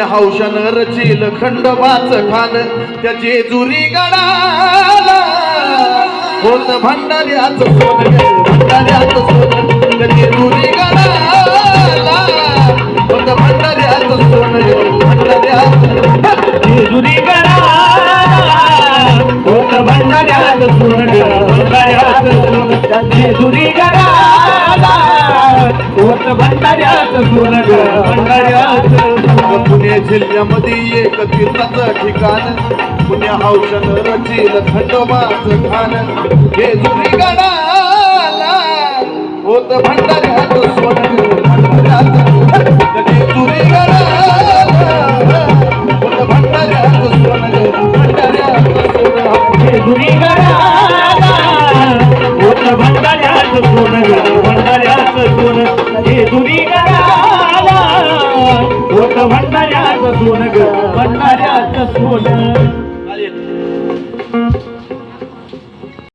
हौशन रचील खंडोबाच खान त्या जेजुरी गडाला. होत भंडाऱ्याच सोन भंडाऱ्याच सोन. त्या जेजुरी गडाला. होत भंडाऱ्याच सोन भंडाऱ्याच जेजुरी गडाला. होत भंडाऱ्यात सोन भंडाऱ्याच सोन सोन. जेजुरी गडाला. होत भंडाऱ्यात सोन भंडाऱ्याच जिल्ह्यामध्ये एक तीर्थाचं ठिकाण. पुणे हौशानं रचील खंडोबाच ठाण जेजुरी गडाला होत गडाला होत भंडाऱ्यात सोन गडाला होत भंडाऱ्यात सोन भंडाऱ्यात सोन. जेजुरी गडाला सोनं ग. बनणाऱ्याच सोनं.